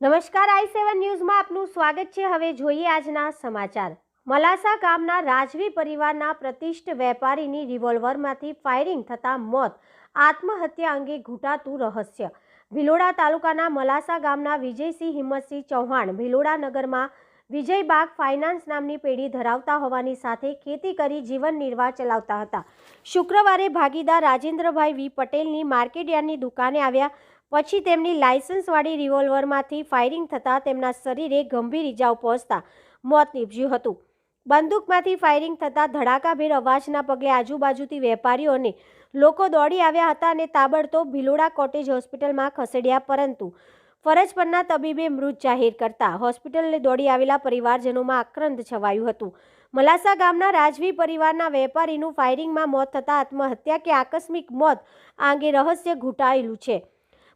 નમસ્કાર આઈ સેવન ન્યૂઝમાં આપનું સ્વાગત છે. હવે જોઈએ આજના સમાચાર. મલાસા ગામના રાજવી પરિવારના પ્રતિષ્ઠ વેપારીની રિવોલ્વરમાંથી ફાયરિંગ થતાં મોત. આત્મહત્યા અંગે ઘૂંટાતું રહસ્ય. ભિલોડા તાલુકાના મલાસા ગામના વિજયસિંહ હિંમતસિંહ ચૌહાણ ભિલોડા નગરમાં વિજયબાગ ફાઇનાન્સ નામની પેઢી ધરાવતા હોવાની સાથે ખેતી કરી જીવન નિર્વાહ ચલાવતા હતા. શુક્રવારે ભાગીદાર રાજેન્દ્રભાઈ વી પટેલની માર્કેટયાર્ડની દુકાને આવ્યા પછી તેમની લાયસન્સવાળી રિવોલ્વરમાંથી ફાયરિંગ થતાં તેમના શરીરે ગંભીર ઇજાઓ પહોંચતા મોત નીપજ્યું હતું. બંદૂકમાંથી ફાયરિંગ થતાં ધડાકાભેર અવાજના પગલે આજુબાજુથી વેપારીઓ અને લોકો દોડી આવ્યા હતા અને તાબડતોબ ભિલોડા કોટેજ હોસ્પિટલમાં ખસેડ્યા પરંતુ ફરજ પરના તબીબે મૃત જાહેર કરતા હોસ્પિટલને દોડી આવેલા પરિવારજનોમાં આક્રંદ છવાયું હતું. મલાસા ગામના રાજવી પરિવારના વેપારીનું ફાયરિંગમાં મોત થતાં આત્મહત્યા કે આકસ્મિક મોત આ અંગે રહસ્ય ઘૂંટાયેલું છે.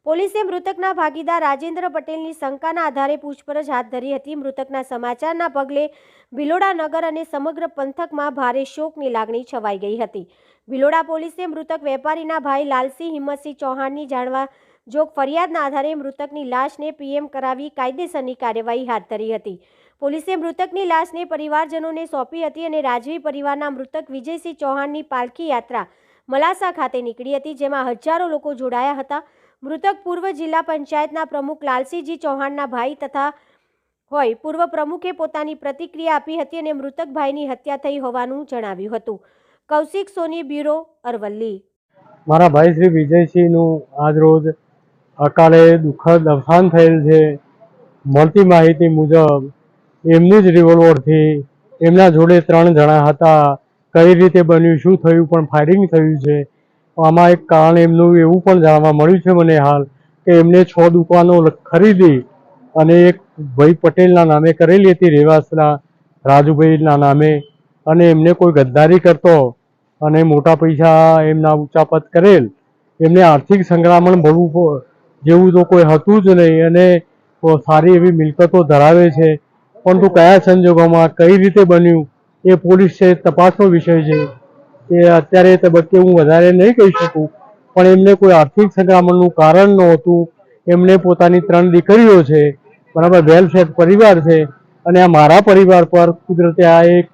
પોલીસે મૃતકના ભાગીદાર રાજેન્દ્ર પટેલની શંકાના આધારે પૂછપરછ હાથ ધરી હતી. મૃતકના સમાચારના પગલે ભિલોડા નગર અને સમગ્ર પંથકમાં ભારે શોકની લાગણી છવાઈ ગઈ હતી. ભિલોડા પોલીસે મૃતક વેપારીના ભાઈ લાલસિંહ હિંમતસિંહ ચૌહાણની જાણવા જોગ ફરિયાદના આધારે મૃતકની લાશને પીએમ કરાવી કાયદેસરની કાર્યવાહી હાથ ધરી હતી. પોલીસે મૃતકની લાશને પરિવારજનોને સોંપી હતી અને રાજવી પરિવારના મૃતક વિજયસિંહ ચૌહાણની પાલખી યાત્રા મલાસા ખાતે નીકળી હતી, જેમાં હજારો લોકો જોડાયા હતા. મૃતક પૂર્વ જિલ્લા પંચાયતના પ્રમુખ લાલસિંહજી ચૌહાણના ભાઈ તથા હોય પૂર્વ પ્રમુખે પોતાની પ્રતિક્રિયા આપી હતી અને મૃતક ભાઈની હત્યા થઈ હોવાનું જણાવ્યું હતું. કૌશિક સોની બ્યુરો અરવલ્લી. મારા ભાઈ શ્રી વિજયસિંહનું આજરોજ અકાલે દુઃખદ અવસાન થયેલ છે. મળતી માહિતી મુજબ એમની જ રિવોલ્વરથી એમના જોડે ત્રણ જણા હતા. કઈ રીતે બન્યું, શું થયું, પણ ફાયરિંગ થયું છે. આમાં એક કારણ એમનું એવું પણ જાણવા મળ્યું છે મને હાલ કે એમને છ દુકાનો ખરીદી અને એક ભાઈ પટેલના નામે કરેલી હતી રેવાસના રાજુભાઈના નામે અને એમને કોઈ ગદ્દારી કરતો અને મોટા પૈસા એમના ઉચાપત કરેલ. એમને આર્થિક સંક્રામણ ભરવું જેવું તો કોઈ હતું જ નહીં અને સારી એવી મિલકતો ધરાવે છે. પરંતુ કયા સંજોગોમાં, કઈ રીતે બન્યું, એ પોલીસ છે તપાસનો વિષય છે. એ અત્યારે તબક્કે હું વધારે નહીં કહી શકું. પણ એમને કોઈ આર્થિક સંક્રમણનું કારણ નહોતું. એમને પોતાની ત્રણ દીકરીઓ છે, બરાબર વેલ સેટ પરિવાર છે, અને આ મારા પરિવાર પર કુદરતે આ એક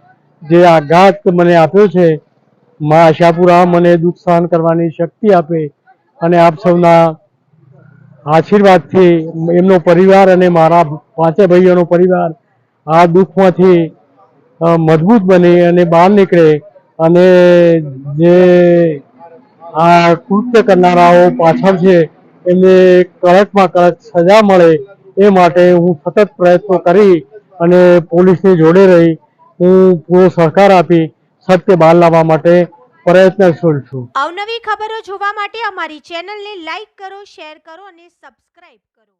જે આઘાત મને આપ્યો છે, મા આશાપુરા મને દુઃખ સહન કરવાની શક્તિ આપે અને આપ સૌના આશીર્વાદથી એમનો પરિવાર અને મારા પાંચે ભાઈઓનો પરિવાર આ દુઃખમાંથી મજબૂત બને અને બહાર નીકળે અને જે આ કૃત્ય કરનારાઓ પાછળ છે, એમને કડકમાં કડક સજા મળે એ માટે હું સતત પ્રયત્નો કરી અને પોલીસની જોડે રહી, હું પૂરો સહકાર આપી સત્ય બહાર લાવવા માટે પ્રયત્નશીલ છું. અવનવી ખબરો જોવા માટે અમારી ચેનલને લાઈક કરો, શેર કરો અને સબસ્ક્રાઇબ કરો.